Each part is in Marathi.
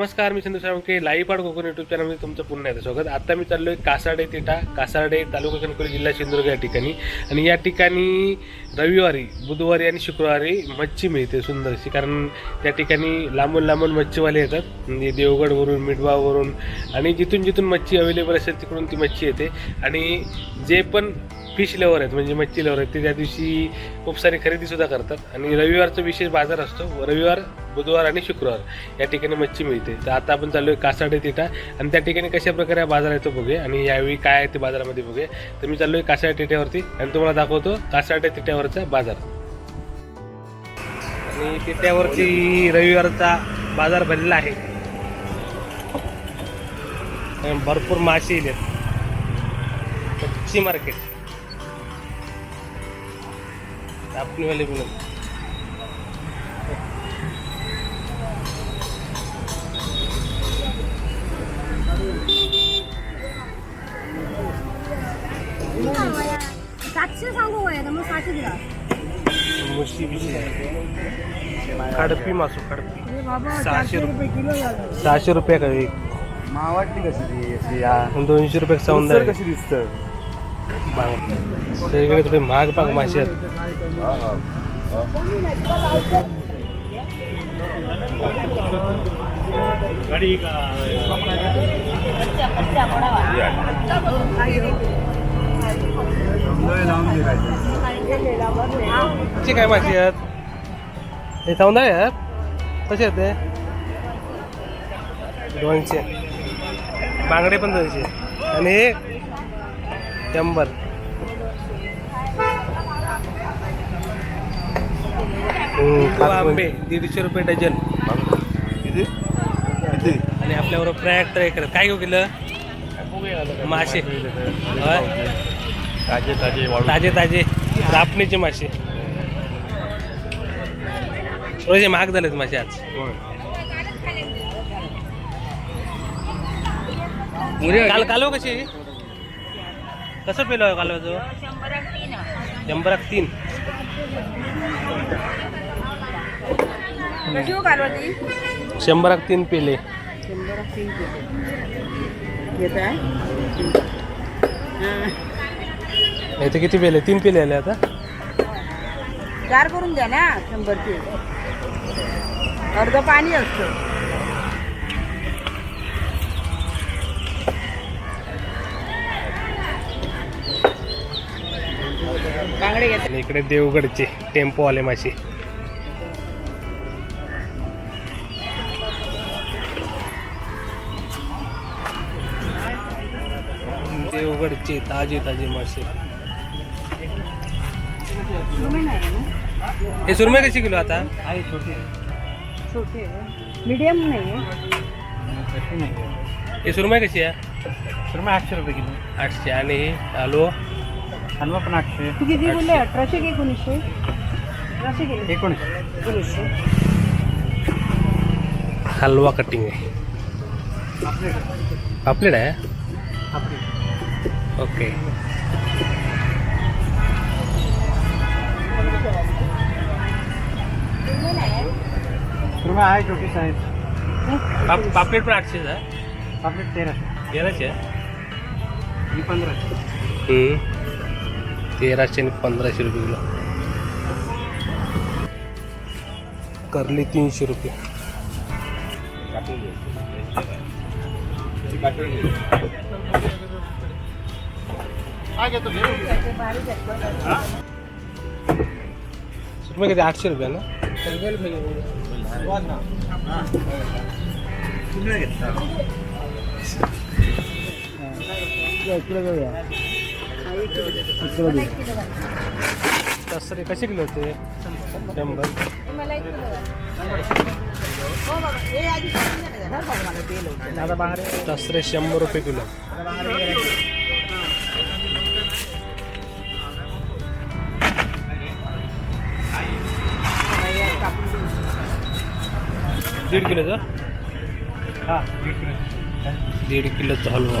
नमस्कार मी संतोष साळुंके लाईव्ह पाड कोकण युट्यूब चॅनलमध्ये तुमचं पुन्हा एकदा स्वागत. आता मी चाललो आहे कासाडे तिटा कासाडे तालुका कणकोली जिल्हा सिंधुदुर्ग या ठिकाणी. आणि या ठिकाणी रविवारी बुधवारी आणि शुक्रवारी मच्छी मिळते सुंदरशी कारण त्या ठिकाणी लांबून लांबून मच्छीवाले येतात. म्हणजे देवगडवरून मिठवावरून आणि जिथून जिथून मच्छी अवेलेबल असेल तिकडून ती मच्छी येते. आणि जे पण फिश लेवर आहेत म्हणजे मच्छी लेवर आहेत ते त्या दिवशी खूप सारी खरेदीसुद्धा करतात. आणि रविवारचा विशेष बाजार असतो. रविवार बुधवार आणि शुक्रवार या ठिकाणी मच्छी मिळते. तर आता आपण चालू आहे कासाडे तिठा आणि त्या ठिकाणी कशा प्रकारे बाजार येतो बघूया. आणि यावेळी काय आहे ते बाजारामध्ये बघूया. तर मी चाललो आहे कासाडे तिठ्यावरती आणि तुम्हाला दाखवतो कासाडे तिठ्यावरचा बाजार. आणि तिठ्यावरती रविवारचा बाजार भरलेला आहे. भरपूर मासे मच्छी मार्केट आपणीवाले पण आहेत. सातशे सांगू वय मग सातशे दिला. मुशी बिशी खडपी मासू बाबा सहाशे रुपये. किलो सहाशे रुपये का एक? मावाटली कशी ती अशी या? आणि दोनशे रुपये सौंदर्य? सुंदर कशी दिसतं? सगळीकडे थोडे महाग पाग मासे आहेत लावून काय मासे आहेत हे सौंदर्य आहेत कसे आहेत ते? दोनशे. बांगडे पण दोनशे. आणि शंभर आंबे दीडशे रुपये डझन. किती? किती? आणि आपल्याबरोबर प्रयाग ट्राय करत काय घेऊ केलं? मासे? ताजे ताजे ताजे ताजे. रापणीचे मासे. थोडेसे महाग झालेत मासे आज. काल कालव कशी? कसं पेलो कालवाचं? शंभराक तीन. हो शंभराक तीन पेले. तीन आहे? इथे किती पेले? तीन पेले आले आता. चार करून द्या ना शंभरचे अर्ध पाणी असतं. बांगडे इकडे देवगडचे टेम्पो आले मासे देवगडचे ताजे ताजे मासे. हे सुरमे कशी किलो आता? आहे छोटी छोटे मीडियम नाही हे सुरमई कशी आहे? तर मग आठशे रुपये किलो. आठशे. आणि आलो? हलवा पण आठशे तू किती बोलले अठराशे की एकोणीसशे अठराशे गेले एकोणीसशे एकोणीसशे हलवा कटिंग आहे पापलेट आहे ओके सुरमई आहे छोटी साईज पाप पापलेट पण आठशेच आहे आपले तेराशे तेराशे आहे ही पंधराशे हम्म. तेराशे आणि पंधराशे रुपये किलो. करली तीनशे रुपये. सुरमई किती? आठशे रुपये ना? तसरे कसे किलो होते? शंभर. दादा बाहेर. तसरे शंभर रुपये किलो. दीड किलोचा? हा. दीड किलोचा हलवा.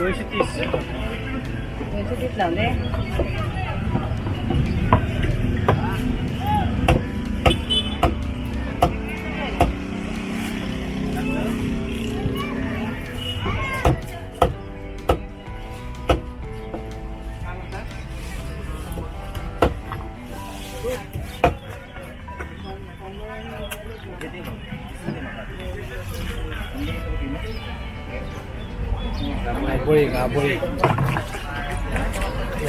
दोनशे ना आणि काय तीस दोनशे तीस लावले आबोळी आबोळी.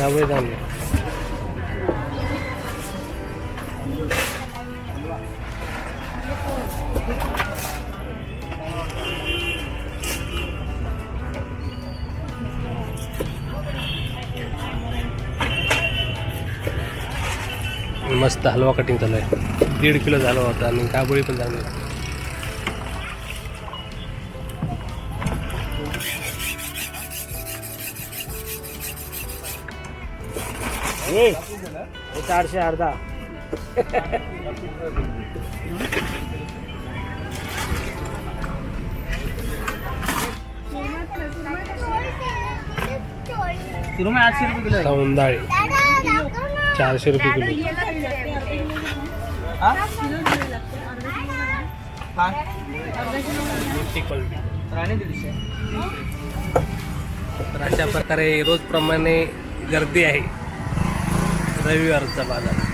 आबोळी चांगली मस्त हलवा कटिंग चालू आहे. दीड किलो झाला होता आणि काबोळी पण चांगली हे चारशे अर्धा आठशे रुपये किलो आहे. सौंदाळे चारशे रुपये किलो हा? काय? मोठी क्वालिटी राणी दीडशे तर अशा प्रकारे रोजप्रमाणे गर्दी आहे रविवारचा बाजार.